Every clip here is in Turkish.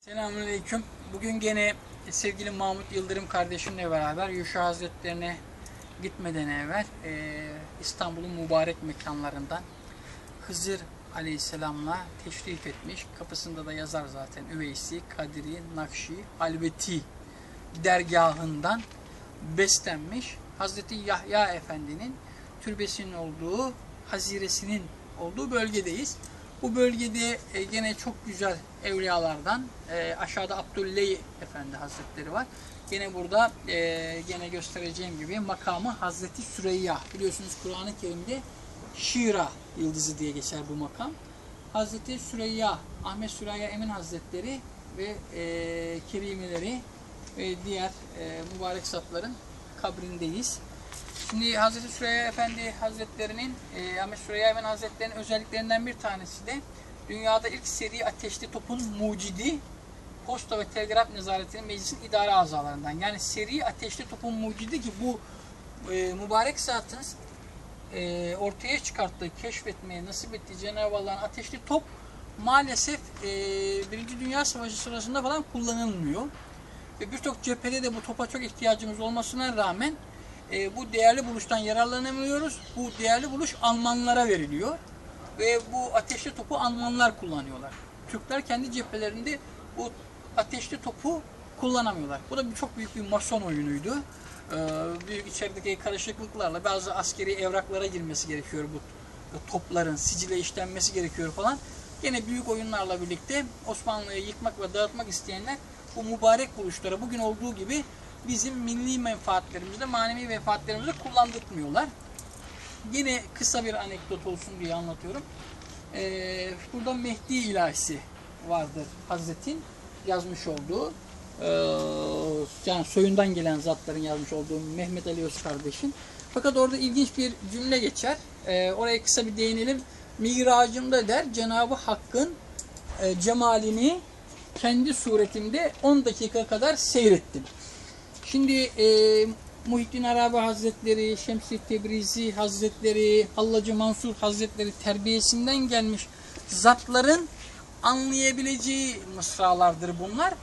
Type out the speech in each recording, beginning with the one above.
Selamünaleyküm. Bugün gene sevgili Mahmut Yıldırım kardeşimle beraber Yuşa Hazretlerine gitmeden evvel e, İstanbul'un mübarek mekanlarından Hızır Aleyhisselam'la teşrif etmiş. Kapısında da yazar zaten Üveysi, Kadiri, Nakşi, Halveti dergahından beslenmiş. Hazreti Yahya Efendi'nin türbesinin olduğu, haziresinin olduğu bölgedeyiz. Bu bölgede e, gene çok güzel evliyalardan e, aşağıda Abdülley Efendi Hazretleri var. Gene burada e, gene göstereceğim gibi makamı Hazreti Süreyya. Biliyorsunuz Kur'an-ı Kerim'de Şira yıldızı diye geçer bu makam. Hazreti Süreyya, Ahmet Süreyya Emin Hazretleri ve e, kerimeleri ve diğer e, mübarek zatların kabrindeyiz. Şimdi Hazreti Süreyya Efendi Hazretlerinin, e, Ahmet Süreyya Efendi Hazretlerinin özelliklerinden bir tanesi de dünyada ilk seri ateşli topun mucidi Posta ve Telgraf Nezaretinin meclisin idare azalarından. Yani seri ateşli topun mucidi ki bu e, mübarek zatın e, ortaya çıkarttığı, keşfetmeye nasip ettiği Cenab-ı Allah'ın ateşli top maalesef e, Birinci Dünya Savaşı sırasında falan kullanılmıyor. Ve birçok cephede de bu topa çok ihtiyacımız olmasına rağmen e, bu değerli buluştan yararlanamıyoruz. Bu değerli buluş Almanlara veriliyor. Ve bu ateşli topu Almanlar kullanıyorlar. Türkler kendi cephelerinde bu ateşli topu kullanamıyorlar. Bu da bir, çok büyük bir mason oyunuydu. Ee, içerideki karışıklıklarla bazı askeri evraklara girmesi gerekiyor bu topların, sicile işlenmesi gerekiyor falan. Yine büyük oyunlarla birlikte Osmanlı'yı yıkmak ve dağıtmak isteyenler bu mübarek buluşlara bugün olduğu gibi bizim milli menfaatlerimizde, manevi menfaatlerimizde kullandırmıyorlar. Yine kısa bir anekdot olsun diye anlatıyorum. Ee, burada Mehdi ilahisi vardır Hazret'in yazmış olduğu. Ee, yani soyundan gelen zatların yazmış olduğu Mehmet Ali Öz kardeşin. Fakat orada ilginç bir cümle geçer. Ee, oraya kısa bir değinelim. Miracımda der Cenab-ı Hakk'ın e, cemalini kendi suretimde 10 dakika kadar seyrettim. Şimdi e, Muhittin Arabi Hazretleri, Şemsi Tebrizi Hazretleri, Hallacı Mansur Hazretleri terbiyesinden gelmiş zatların anlayabileceği mısralardır bunlar.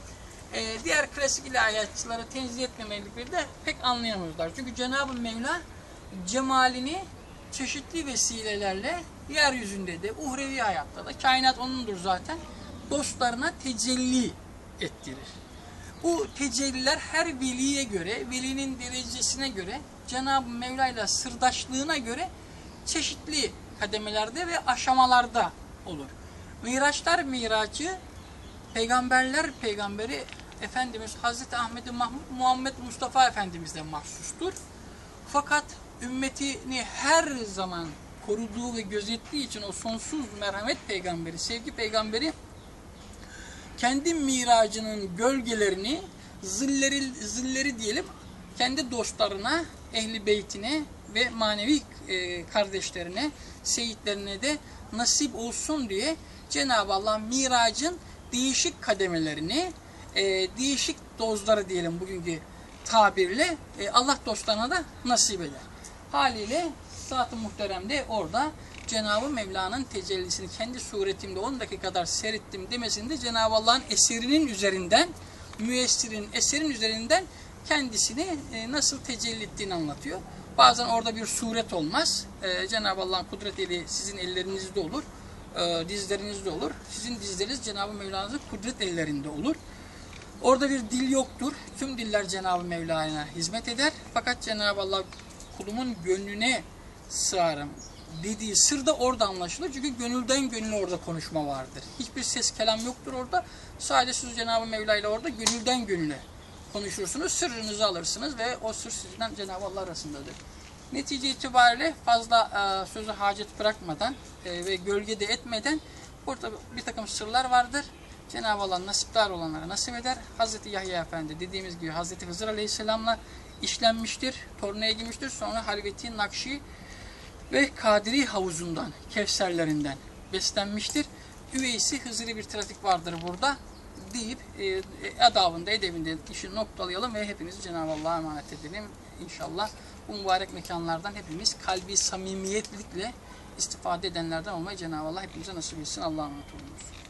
E, diğer klasik ilahiyatçıları tenzih etmemelikleri de pek anlayamıyorlar. Çünkü Cenab-ı Mevla cemalini çeşitli vesilelerle yeryüzünde de, uhrevi hayatta da, kainat onundur zaten, dostlarına tecelli ettirir. Bu tecelliler her veliye göre, velinin derecesine göre, Cenab-ı Mevla ile sırdaşlığına göre çeşitli kademelerde ve aşamalarda olur. Miraçlar miracı, peygamberler peygamberi Efendimiz Hazreti Ahmet Mahmud Muhammed Mustafa Efendimiz'den mahsustur. Fakat ümmetini her zaman koruduğu ve gözettiği için o sonsuz merhamet peygamberi, sevgi peygamberi kendi miracının gölgelerini, zilleri, zilleri diyelim, kendi dostlarına, ehli beytine ve manevi e, kardeşlerine, seyitlerine de nasip olsun diye Cenab-ı Allah miracın değişik kademelerini, e, değişik dozları diyelim bugünkü tabirle e, Allah dostlarına da nasip eder. Haliyle Zat-ı Muhterem'de orada Cenab-ı Mevla'nın tecellisini kendi suretimde 10 dakika kadar seyrettim demesinde Cenab-ı Allah'ın eserinin üzerinden, müessirin eserin üzerinden kendisini e, nasıl tecelli ettiğini anlatıyor. Bazen orada bir suret olmaz. E, Cenab-ı Allah'ın kudret eli sizin ellerinizde olur, e, dizlerinizde olur. Sizin dizleriniz Cenab-ı Mevla'nın kudret ellerinde olur. Orada bir dil yoktur. Tüm diller Cenab-ı Mevla'ya hizmet eder. Fakat Cenab-ı Allah kulumun gönlüne sığarım dediği sır da orada anlaşılır. Çünkü gönülden gönüle orada konuşma vardır. Hiçbir ses kelam yoktur orada. Sadece siz Cenab-ı Mevla ile orada gönülden gönüle konuşursunuz. Sırrınızı alırsınız ve o sır sizden Cenab-ı Allah arasındadır. Netice itibariyle fazla e, sözü hacet bırakmadan e, ve gölgede etmeden burada bir takım sırlar vardır. Cenab-ı Allah nasipdar olanlara nasip eder. Hazreti Yahya Efendi dediğimiz gibi Hazreti Hızır Aleyhisselam'la işlenmiştir. Tornaya girmiştir. Sonra Halveti Nakşi ve Kadiri havuzundan, Kevserlerinden beslenmiştir. Üveysi Hızır'ı bir trafik vardır burada deyip e, adabında, edebinde işi noktalayalım ve hepimizi Cenab-ı Allah'a emanet edelim. İnşallah bu mübarek mekanlardan hepimiz kalbi samimiyetlikle istifade edenlerden olmayı Cenab-ı Allah hepimize nasip etsin. Allah'a emanet olunuz.